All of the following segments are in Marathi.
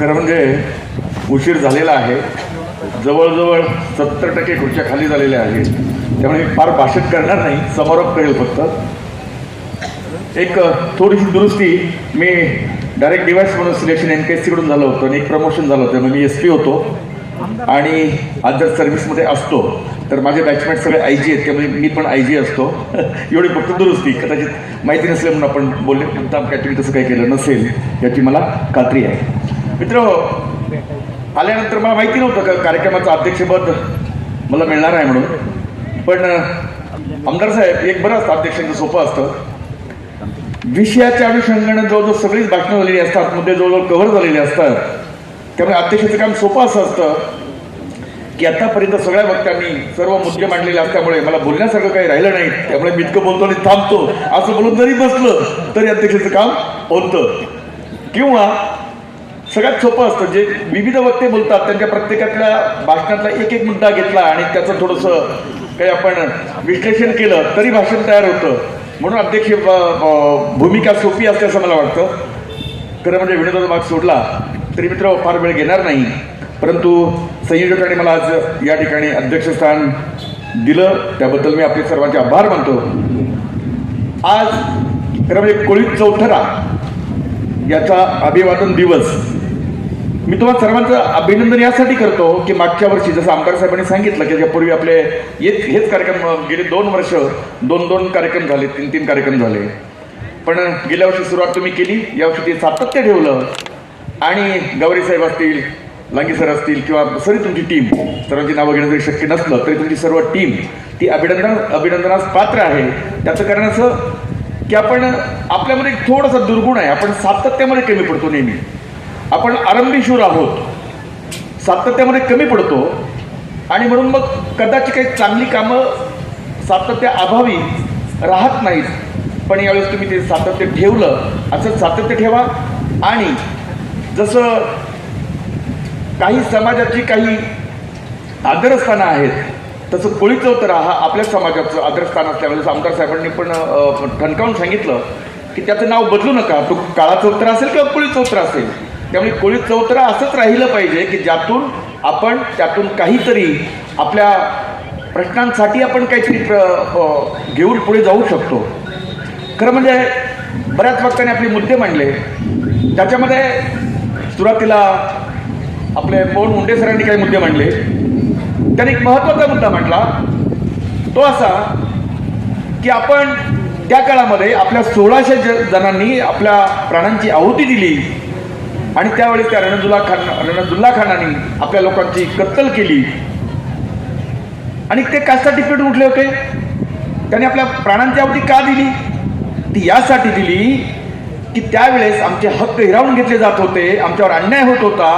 खरं म्हणजे उशीर झालेला आहे. जवळजवळ सत्तर टक्के खुर्च्या खाली झालेल्या आहेत. त्यामुळे फार भाषण करणार नाही. समारोप करेल फक्त. एक थोडीशी दुरुस्ती. मी डायरेक्ट डिवाईस म्हणून सिलेक्शन एन पी एस सीकडून झालं होतं आणि एक प्रमोशन झालं होतं. मग मी एस पी होतो. आणि आज जर सर्व्हिसमध्ये असतो तर माझे बॅचमेट सगळे आय जी आहेत. त्यामुळे मी पण आय जी असतो. एवढी फक्त दुरुस्ती. कदाचित माहिती नसले म्हणून आपण बोलले. मुद्दाम तसं काही केलं नसेल याची मला खात्री आहे. मित्र आल्यानंतर मला माहिती नव्हतं का कार्यक्रमाचं अध्यक्षपद मला मिळणार आहे म्हणून. पण आमदार साहेब एक बरं असतं अध्यक्षांचं सोपं असतं. विषयाच्या अनुषंगाने जवळजवळ सगळीच भाषणं झालेली असतात मुद्दे जवळजवळ कव्हर झालेले असतात. त्यामुळे अध्यक्षाचं काम सोपं असं असतं की आतापर्यंत सगळ्या वक्त्यांनी सर्व मुद्दे मांडलेले असल्यामुळे मला बोलण्यासारखं काही राहिलं नाही. त्यामुळे मी इतकं बोलतो आणि थांबतो. असं बोलून जरी बसलं तरी अध्यक्षाचं काम होतं. किंवा सगळ्यात सोपं असतं. जे विविध वक्ते बोलतात त्यांच्या प्रत्येकातल्या भाषणातला एक एक मुद्दा घेतला आणि त्याचं थोडंसं काही आपण विश्लेषण केलं तरी भाषण तयार होतं. म्हणून अध्यक्ष भूमिका सोपी असते असं मला वाटतं. खरं म्हणजे विनोदाचा भाग सोडला तरी मित्र फार वेळ घेणार नाही. परंतु संयोजकांनी मला आज या ठिकाणी अध्यक्षस्थान दिलं. त्याबद्दल मी आपले सर्वांचे आभार मानतो. आज खरं म्हणजे कोळी चौथरा याचा अभिवादन दिवस. मी तुम्हाला सर्वांचं अभिनंदन यासाठी करतो की मागच्या वर्षी जसं आमदार साहेबांनी सांगितलं की यापूर्वी आपले हेच हेच कार्यक्रम गेले दोन वर्ष दोन दोन कार्यक्रम झाले तीन तीन कार्यक्रम झाले. पण गेल्या वर्षी सुरुवात तुम्ही केली यावर्षी ते सातत्य ठेवलं. आणि गौरी साहेब असतील लांगी सर असतील किंवा सरी तुमची टीम सर्वांची नावं घेणं जरी शक्य नसलं तरी तुमची सर्व टीम ती अभिनंदन अभिनंदनास पात्र आहे. त्याचं कारण असं की आपण आपल्यामध्ये एक थोडासा दुर्गुण आहे. आपण सातत्यामध्ये कमी पडतो नेहमी. आपण आरंभीशूर आहोत. सातत्यामध्ये कमी पडतो. आणि म्हणून मग कदाचित काही चांगली कामं सातत्य अभावी राहत नाहीत. पण यावेळेस तुम्ही ते सातत्य ठेवलं असं सातत्य ठेवा. आणि जसं काही समाजाची काही आदरस्थानं आहेत तसं कोळीचं तर हा आपल्या समाजाचं आदरस्थान असल्यामुळे आमदार साहेबांनी पण ठणकावून सांगितलं की त्याचं नाव बदलू नका. तो काळाचं उत्तर असेल किंवा कोळी चौतरा असेल. त्यामुळे कोळी चौतरा असंच राहिलं पाहिजे की ज्यातून आपण त्यातून काहीतरी आपल्या प्रश्नांसाठी आपण काहीतरी प्र घेऊन पुढे जाऊ शकतो. खरं म्हणजे बऱ्याच वक्त्यांनी आपले मुद्दे मांडले. त्याच्यामध्ये सुरुवातीला आपले पवन मुंडे सरांनी काही मुद्दे मांडले. त्यांनी एक महत्त्वाचा मुद्दा मांडला. तो असा की आपण त्या काळामध्ये आपल्या सोळाशे ज जणांनी आपल्या प्राणांची आहुती दिली. आणि त्यावेळेस त्या रणजुल्ला खान रणजुल्ला खानाने आपल्या लोकांची कत्तल केली. आणि ते कशासाठी पेटून उठले होते. त्याने आपल्या प्राणांची अवधी का दिली? ती यासाठी दिली की त्यावेळेस आमचे हक्क हिरावून घेतले जात होते आमच्यावर अन्याय होत होता.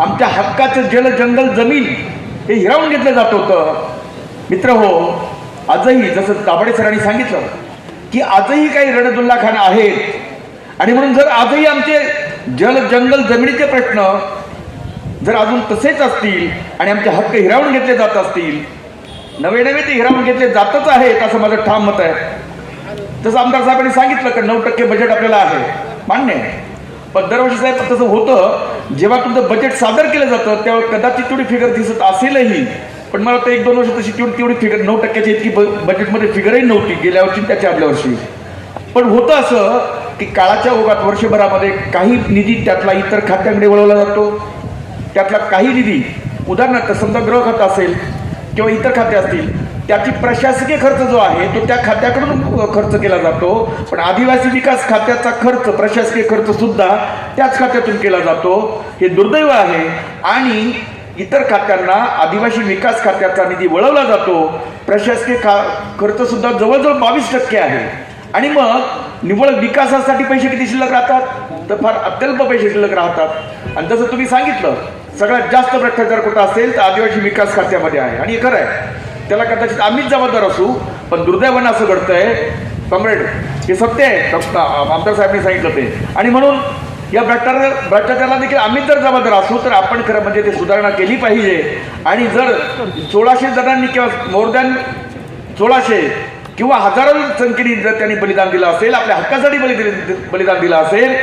आमच्या हक्काचं जल जंगल जमीन हे हिरावून घेतलं जात होतं. मित्र हो आजही जसं ताबडे सरांनी सांगितलं की आजही काही रणदुल्ला खान आहेत. आणि म्हणून जर आजही आमचे जल जंगल जमिनीचे प्रश्न जर अजून तसेच असतील आणि आमचे हक्क हिरावून घेतले जात असतील नवे नवे ते हिरावून घेतले जातच आहेत असं माझं ठाम मत आहे. जसं आमदार साहेबांनी सांगितलं की नऊ टक्के बजेट आपल्याला आहे. मान्य आहे. पण दरवर्षी साहेब तसं होतं जेव्हा तुमचं बजेट सादर केलं जातं तेव्हा कदाचित तेवढी फिगर दिसत असेलही. पण मला वाटतं एक दोन वर्ष तशी तेवढी तेवढी फिगर नऊ टक्क्याची इतकी ब बजेटमध्ये फिगरही नव्हती गेल्या वर्षी त्याच्या आदल्या वर्षी. पण होतं असं की काळाच्या ओघात वर्षभरामध्ये काही निधी त्यातला इतर खात्यांकडे वळवला जातो. त्यातला काही निधी उदाहरणार्थ समजा गृह खातं असेल किंवा इतर खाते असतील त्याची प्रशासकीय खर्च जो आहे तो त्या खात्याकडून खर्च केला जातो. पण आदिवासी विकास खात्याचा खर्च प्रशासकीय खर्च सुद्धा त्याच खात्यातून केला जातो. हे दुर्दैव आहे. आणि इतर खात्यांना आदिवासी विकास खात्याचा निधी वळवला जातो. प्रशासकीय खा खर्चसुद्धा जवळजवळ बावीस टक्के आहे. आणि मग निव्वळ विकासासाठी पैसे किती शिल्लक राहतात? तर फार अत्यल्प पैसे शिल्लक राहतात. आणि जसं तुम्ही सांगितलं सगळ्यात जास्त भ्रष्टाचार कुठं असेल तर आदिवासी विकास खात्यामध्ये आहे. आणि हे खरं आहे. त्याला कदाचित आम्हीच जबाबदार असू पण दुर्दैवानं असं घडतंय. कॉम्रेड हे सत्य आहे. आमदार साहेबांनी सांगितलं ते. आणि म्हणून या भ्रष्टाचार भ्रष्टाचाराला देखील आम्ही जर जबाबदार असू तर आपण खरं म्हणजे ते सुधारणा केली पाहिजे. आणि जर सोळाशे जणांनी किंवा मोर दॅन सोळाशे किंवा हजारो संख्येने जर त्यांनी बलिदान दिलं असेल आपल्या हक्कासाठी बलिदान बलिदान दिलं असेल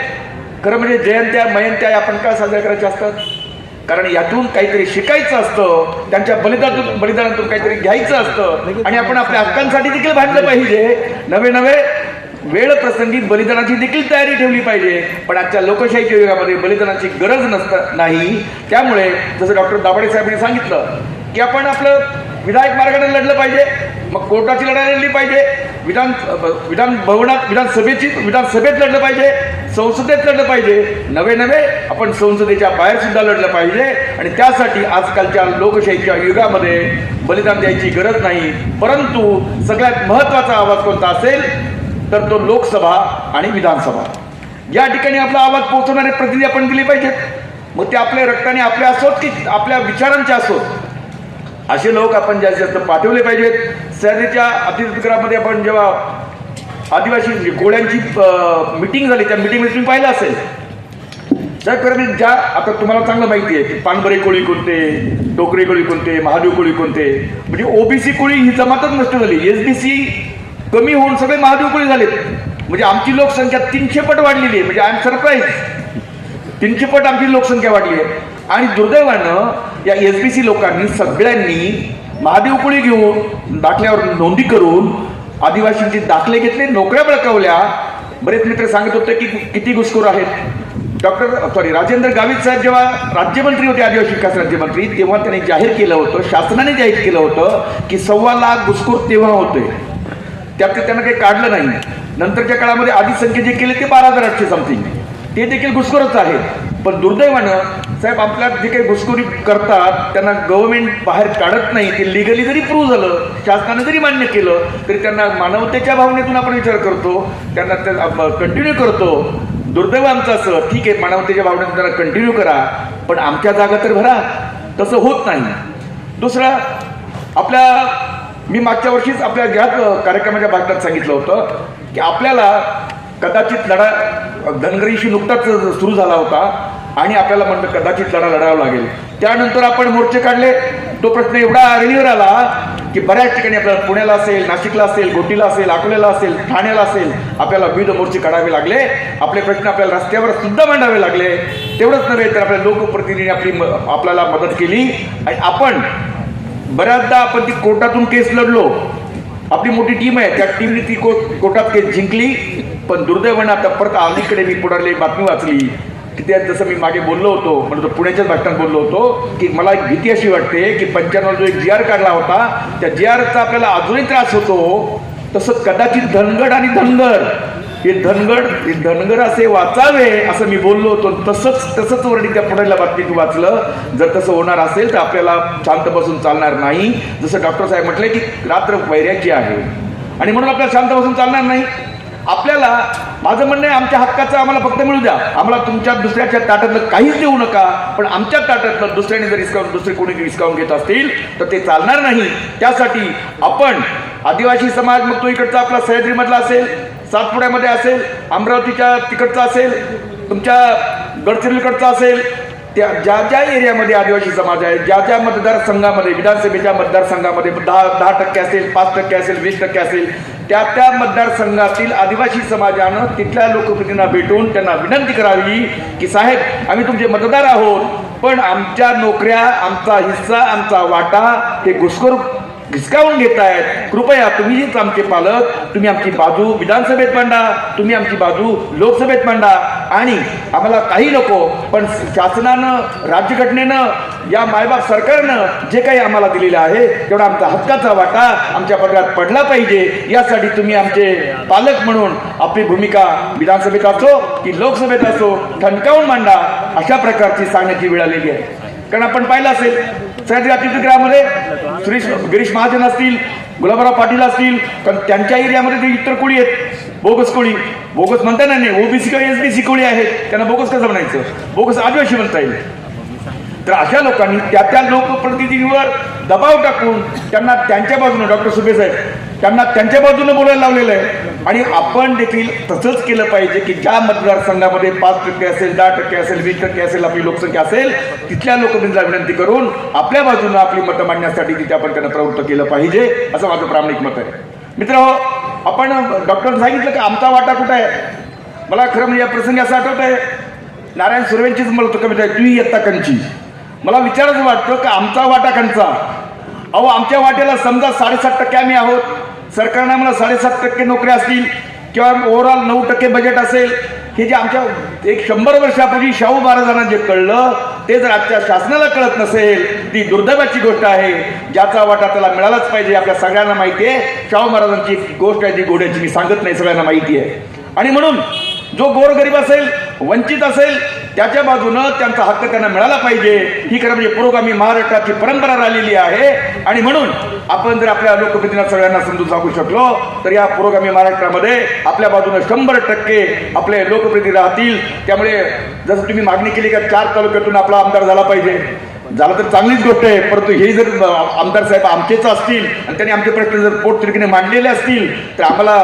खरं म्हणजे जयंत्या मयंत्या आपण का साजऱ्या करायच्या असतात. कारण यातून काहीतरी शिकायचं असतं त्यांच्या बलिदानातून बलिदानातून काहीतरी घ्यायचं असतं. आणि आपण आपल्या हक्कांसाठी देखील भांडलं पाहिजे. नवे नवे वेळ प्रसंगी बलिदानाची देखील तयारी ठेवली पाहिजे. पण आजच्या लोकशाहीच्या युगामध्ये बलिदानाची गरज नसत नाही. त्यामुळे जसं डॉक्टर दाभाडे साहेबांनी सांगितलं की आपण आपलं विधायक मार्गाने लढलं पाहिजे. मग कोर्टाची लढाई लढली पाहिजे. विधान विधान भवनात विधानसभेची विधानसभेत लढलं पाहिजे. संसदेत लढलं पाहिजे. नवे नवे आपण संसदेच्या बाहेर सुद्धा लढलं पाहिजे. आणि त्यासाठी आजकालच्या लोकशाहीच्या युगामध्ये बलिदान द्यायची गरज नाही. परंतु सगळ्यात महत्त्वाचा आवाज कोणता असेल? तर तो लोकसभा आणि विधानसभा. या ठिकाणी आपला आवाज पोहोचवणारे प्रतिनिधी आपण दिले पाहिजेत. मग ते आपल्या रक्ताने आपले असोत की आपल्या विचारांचे असोत असे लोक आपण जास्तीत जास्त पाठवले पाहिजेत. सह्याद्रीच्या अतिथीगृहामध्ये आपण जेव्हा आदिवासी गोळ्यांची कोळ्यांची मिटिंग झाली त्या मिटिंगमध्ये तुम्ही पाहिलं असेल. साहेब ज्या आता तुम्हाला चांगलं माहिती आहे की पानबरे कोळी कोणते टोकरे कोळी कोणते महादेव कोळी कोणते म्हणजे ओबीसी कोळी ही जमातच नष्ट झाली. एस बी सी कमी होऊन सगळे महादेव कोळी झालेत. म्हणजे आमची लोकसंख्या तीनशे पट वाढलेली आहे. म्हणजे आय एम सरप्राईज तीनशे पट आमची लोकसंख्या वाढली आहे. आणि दुर्दैवानं या एस बी सी लोकांनी सगळ्यांनी महादेवकुळी घेऊन दाखल्यावर नोंदी करून आदिवासींचे दाखले घेतले नोकऱ्या बळकावल्या. बरेच मित्र सांगत होते की किती घुसखोर आहेत. डॉक्टर सॉरी राजेंद्र गावित साहेब जेव्हा राज्यमंत्री होते आदिवासी विकास राज्यमंत्री तेव्हा त्यांनी जाहीर केलं होतं शासनाने जाहीर केलं होतं की सव्वा लाख घुसखोर तेव्हा होते. त्यात ते त्यांना काही काढलं नाही. नंतरच्या काळामध्ये आधी संख्या जे केले ते बारा हजार आठशे समथिंग ते देखील घुसखोरच आहेत. पण दुर्दैवानं साहेब आपल्यात जे काही घुसखोरी करतात त्यांना गव्हर्नमेंट बाहेर काढत नाही ते लिगली जरी प्रूव्ह झालं शासनाने जरी मान्य केलं तरी त्यांना मानवतेच्या भावनेतून आपण विचार करतो त्यांना कंटिन्यू करतो. दुर्दैव आमचं असं ठीक आहे मानवतेच्या भावनेतून त्यांना कंटिन्यू करा पण आमच्या जागा तर भरा. तसं होत नाही. दुसरा आपल्या मी मागच्या वर्षीच आपल्या ज्या कार्यक्रमाच्या बातम्यात सांगितलं होतं की आपल्याला कदाचित लढा धनगरीशी नुकताच सुरू झाला होता. आणि आपल्याला म्हणलं कदाचित लढा लढावा लागेल. त्यानंतर आपण मोर्चे काढले. तो प्रश्न एवढा अरणीवर आला की बऱ्याच ठिकाणी आपल्याला पुण्याला असेल नाशिकला असेल गोटीला असेल अकोल्याला असेल ठाण्याला असेल आपल्याला विविध मोर्चे काढावे लागले. आपले प्रश्न आपल्याला रस्त्यावर सुद्धा मांडावे लागले. तेवढंच नव्हे तर आपल्या लोकप्रतिनिधीने आपली म- आपल्याला मदत केली. आणि आपण बऱ्याचदा आपण ती कोर्टातून केस लढलो. आपली मोठी टीम आहे त्या टीमने ती कोर्ट कोर्टात केस जिंकली. पण दुर्दैवानं आता परत अलीकडे मी पुढारली बातमी वाचली. की त्यात जसं मी मागे बोललो होतो म्हणतो पुण्याच्याच भाषणात बोललो होतो की मला एक भीती अशी वाटते की पंच्याण्णव जो एक जी आर काढला होता त्या जी आरचा आपल्याला अजूनही त्रास होतो. तसं कदाचित धनगड आणि धनगर. हे धनगड हे धनगर असे वाचावे असं मी बोललो होतो. तसंच तसंच वर्णी त्या पुढल्या बातमीत वाचलं. जर तसं होणार असेल तर आपल्याला शांत बसून चालणार नाही. जसं डॉक्टर साहेब म्हटले की रात्र वैऱ्याची आहे. आणि म्हणून आपल्याला शांत बसून चालणार नाही. आपल्याला माझं म्हणणं आहे आमच्या हक्काचं आम्हाला फक्त मिळू द्या. आम्हाला तुमच्या दुसऱ्याच्या ताटातलं काहीच देऊ नका पण आमच्या ताटातलं दुसऱ्याने जर हिसकावून दुसरे कोणी हिसकावून घेत असतील तर ते चालणार नाही. त्यासाठी आपण आदिवासी समाज मग तो इकडचा आपला सह्याद्रीमधला असेल सातपुड्यामध्ये असेल अमरावतीच्या तिकडचा असेल तुमच्या गडचिरोलीकडचा असेल त्या ज्या ज्या एरियामध्ये आदिवासी समाज आहे ज्या ज्या मतदारसंघामध्ये विधानसभेच्या मतदारसंघामध्ये दहा दहा टक्के असेल पाच टक्के असेल वीस टक्के असेल त्या त्या मतदारसंघातील आदिवासी समाजानं तिथल्या लोकप्रतिनिधींना भेटून त्यांना विनंती करावी की साहेब आम्ही तुमचे मतदार आहोत पण आमच्या नोकऱ्या आमचा हिस्सा आमचा वाटा हे घुसखोर घिसकावून घेत आहेत कृपया तुम्हीच आमचे पालक तुम्ही आमची बाजू विधानसभेत मांडा तुम्ही आमची बाजू लोकसभेत मांडा. आणि आम्हाला काही नको पण शासनानं राज्यघटनेनं या मायबाप सरकारनं जे काही आम्हाला दिलेलं आहे तेवढा आमचा हक्काचा वाटा आमच्या पदरात पडला पाहिजे. यासाठी तुम्ही आमचे पालक म्हणून आपली भूमिका विधानसभेत असो की लोकसभेत असो ठणकावून मांडा अशा प्रकारची सांगण्याची वेळ आलेली आहे. कारण आपण पाहिलं असेल सह्याद्री अतिथीगृहामध्ये श्री गिरीश महाजन असतील गुलाबराव पाटील असतील कारण त्यांच्या एरियामध्ये ते इतर कोळी आहेत. बोगस कोळी. बोगस म्हणता येणार नाही ओबीसी किंवा एस बी सी कोळी आहेत. त्यांना बोगस कसं म्हणायचं? बोगस आदिवासी म्हणता येईल. तर अशा लोकांनी त्या त्या लोकप्रतिनिधींवर दबाव टाकून त्यांना त्यांच्या बाजूने डॉक्टर सुबे साहेब त्यांना त्यांच्या बाजूने बोलायला लावलेलं आहे. आणि आपण देखील तसंच केलं पाहिजे की ज्या मतदारसंघामध्ये पाच टक्के असेल दहा टक्के असेल वीस टक्के असेल आपली लोकसंख्या असेल तिथल्या लोकप्रतिनिधीला विनंती करून आपल्या बाजूनं आपली मतं मांडण्यासाठी तिथे आपण त्यांना प्रवृत्त केलं पाहिजे असं माझं प्रामाणिक मत आहे. मित्र आपण डॉक्टर सांगितलं की आमचा वाटा कुठं आहे? मला खरं म्हणजे या प्रसंगी असं आठवत आहे नारायण सुर्वेंचीच मला तो कविता आहे? तुही येता कंची. मला विचारायचं वाटतं की आमचा वाटा कंचा? अहो आमच्या वाट्याला समजा साडेसात टक्के आम्ही आहोत. सरकारनं आम्हाला साडेसात टक्के नोकऱ्या असतील किंवा ओव्हरऑल नऊ टक्के बजेट असेल हे जे आमच्या एक शंभर वर्षापूर्वी शाहू महाराजांना जे कळलं ते जर आजच्या शासनाला कळत नसेल ती दुर्दैवाची गोष्ट आहे ज्याचा वाटा त्याला मिळालाच पाहिजे आपल्या सगळ्यांना माहिती आहे. शाहू महाराजांची गोष्ट आहे जी घोड्याची मी सांगत नाही सगळ्यांना माहिती आहे. आणि म्हणून जो गोरगरीब असेल वंचित असेल त्याच्या बाजूनं त्यांचा हक्क त्यांना मिळाला पाहिजे. ही खरं म्हणजे पुरोगामी महाराष्ट्राची परंपरा राहिलेली आहे. आणि म्हणून आपण जर आपल्या लोकप्रतिनिधींना सगळ्यांना समजून सांगू शकलो तर या पुरोगामी महाराष्ट्रामध्ये आपल्या बाजूनं शंभर टक्के आपले लोकप्रतिनिधी राहतील. त्यामुळे जसं तुम्ही मागणी केली का चार तालुक्यातून आपला आमदार झाला पाहिजे. झालं तर चांगलीच गोष्ट आहे परंतु हे जर आमदार साहेब आमचेच असतील आणि त्यांनी आमचे प्रश्न जर पोटतिडकीने मांडलेले असतील तर आम्हाला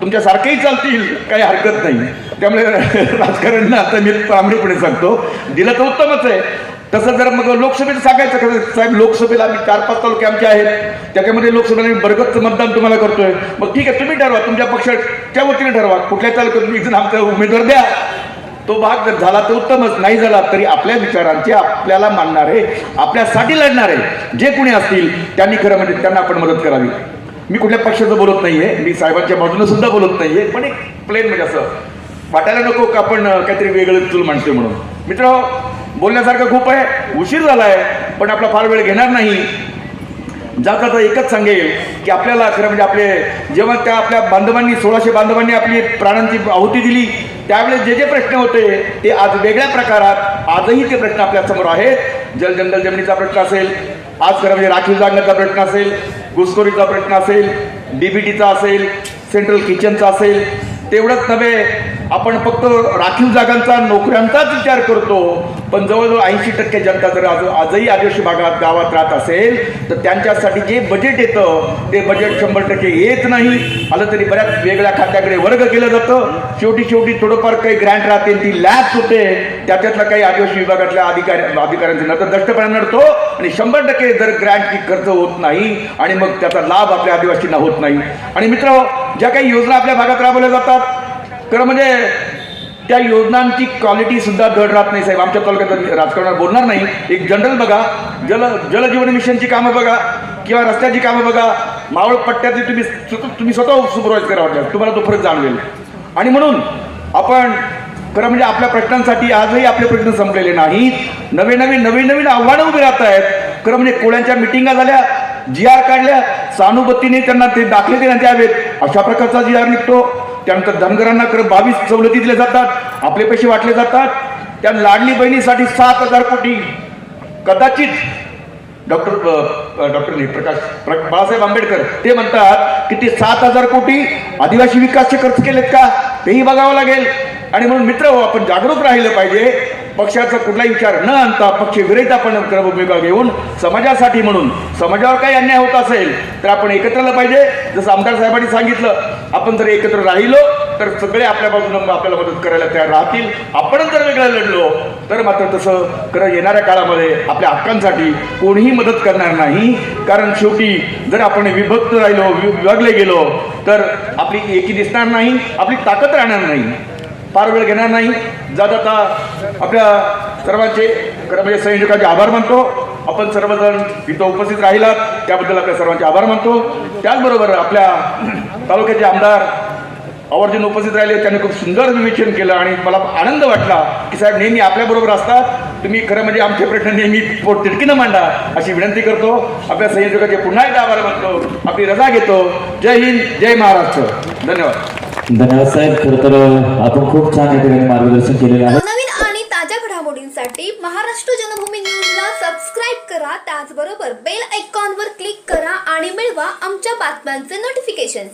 तुमच्यासारखेही चालतील काही हरकत नाही. त्यामुळे राजकारण आता मी प्रामाणिकपणे सांगतो. दिलं तर उत्तमच आहे. तसं जर मग लोकसभेत सांगायचं कसं साहेब लोकसभेला आम्ही चार पाच तालुके आमचे आहेत. त्याच्यामध्ये लोकसभेला मी बरगतचं मतदान तुम्हाला करतोय. मग ठीक आहे तुम्ही ठरवा. तुमच्या पक्षाच्या वतीने ठरवा. कुठल्या तालुक्यात तुम्ही जण आमचा उमेदवार द्या. तो भाग जर झाला तर उत्तमच. नाही झाला तरी आपल्या विचारांचे आपल्याला मानणारे आपल्यासाठी लढणारे जे कोणी असतील त्यांनी खरं म्हणजे त्यांना आपण मदत करावी. मी कुठल्या पक्षाचं बोलत नाहीये. मी साहेबांच्या बाजूनं सुद्धा बोलत नाहीये. पण एक प्लेन म्हणजे असं वाटायला नको का आपण काहीतरी वेगळं चूल मांडतोय म्हणून? मित्र बोलण्यासारखं खूप आहे उशीर झालाय पण आपला फार वेळ घेणार नाही. जाता तर एकच सांगेल की आपल्याला खरं म्हणजे आपले जेव्हा त्या आपल्या बांधवांनी सोळाशे बांधवांनी आपली प्राणांची आहुती दिली त्यावेळेस जे जे प्रश्न होते ते आज वेगळ्या प्रकारात आजही ते प्रश्न आपल्यासमोर आहेत. जल जंगल जमिनीचा प्रश्न असेल आज खरं म्हणजे राखीव जागण्याचा प्रश्न असेल घुसखोरीचा प्रश्न असेल डीबीटीचा असेल सेंट्रल किचनचा असेल तेवढंच नव्हे आपण फक्त राखीव जागांचा नोकऱ्यांचाच विचार करतो पण जवळजवळ ऐंशी टक्के जनता जर आज आजही आदिवासी भागात गावात राहत असेल तर त्यांच्यासाठी जे बजेट येतं ते बजेट शंभर टक्के येत नाही. आलं तरी बऱ्याच वेगळ्या खात्याकडे वर्ग केलं जातं. शेवटी शेवटी थोडंफार काही ग्रँट राहते ती लॅब्स होते. त्याच्यातला काही आदिवासी विभागातल्या अधिकारी अधिकाऱ्यांचे नंतर दष्टपणा नडतो. आणि शंभर टक्के जर ग्रँटची खर्च होत नाही आणि मग त्याचा लाभ आपल्या आदिवासींना होत नाही. आणि मित्र ज्या काही योजना आपल्या भागात राबवल्या जातात खरं म्हणजे त्या योजनांची क्वालिटी सुद्धा धड राहत नाही साहेब. आमच्या तालुक्यात राजकारणात बोलणार नाही. एक जनरल बघा जल जलजीवन मिशनची कामं बघा किंवा रस्त्याची कामं बघा. मावळ पट्ट्यातली तुम्ही स्वतः तुम्ही स्वतः सुपरवाईज करा वाटल्यास तुम्हाला तो फरक जाणवेल. आणि म्हणून आपण खरं म्हणजे आपल्या प्रश्नांसाठी आजही आपले प्रश्न संपलेले नाहीत. नवे नवे नवीन नवीन आव्हानं उभी राहत आहेत. खरं म्हणजे कोळ्यांच्या मिटिंगा झाल्या जी आर काढल्या सहानुभूतीने त्यांना ते दाखले देण्यात यावेत अशा प्रकारचा जी आर निघतो. त्यानंतर धनगरांना कर बावीस सवलती दिल्या जातात आपले पैसे वाटले जातात. त्या लाडली बहिणीसाठी सात हजार कोटी. कदाचित डॉक्टर डॉक्टर प्रकाश प्र- बाळासाहेब आंबेडकर ते म्हणतात की ते सात हजार कोटी आदिवासी विकासचे खर्च केलेत का? तेही बघावं लागेल. आणि म्हणून मित्र हो, आपण जागरूक राहिलं पाहिजे. पक्षाचा कुठलाही विचार न आणता पक्ष विरहित आपण भूमिका घेऊन समाजासाठी म्हणून समाजावर काही अन्याय होत असेल तर आपण एकत्र आलं पाहिजे. जसं आमदार साहेबांनी सांगितलं आपण जर एकत्र राहिलो तर सगळे आपल्या बाजूनं आपल्याला मदत करायला तयार राहतील. आपण जर वेगळ्या लढलो तर मात्र तसं खरं येणाऱ्या काळामध्ये आपल्या हक्कांसाठी कोणीही मदत करणार नाही. कारण शेवटी जर आपण विभक्त राहिलो विभागले गेलो तर आपली एकी दिसणार नाही आपली ताकद राहणार नाही. फार वेळ घेणार नाही. जात आता आपल्या सर्वांचे खरं म्हणजे संयोजकांचे आभार मानतो. आपण सर्वजण इथं उपस्थित राहिलात. त्याबद्दल आपल्या सर्वांचे आभार मानतो. त्याचबरोबर आपल्या तालुक्याचे आमदार आवर्जून उपस्थित राहिले. त्यांनी खूप सुंदर विवेचन केलं आणि मला आनंद वाटला की साहेब नेहमी आपल्याबरोबर असतात. तुम्ही खरं म्हणजे आमचे प्रश्न नेहमी पोट तिडकीनं मांडा अशी विनंती करतो. आपल्या संयोजकाचे पुन्हा एकदा आभार मानतो. आपली रजा घेतो. जय हिंद जय महाराष्ट्र. धन्यवाद. धन्यवाद साहेब. खरं तर आपण खूप छान या ठिकाणी मार्गदर्शन केलेलं आहे. नवीन आणि ताज्या घडामोडींसाठी महाराष्ट्र जनभूमी न्यूजला सबस्क्राईब करा त्याचबरोबर बेल आयकॉनवर क्लिक करा आणि मिळवा आमच्या बातम्यांचे नोटिफिकेशन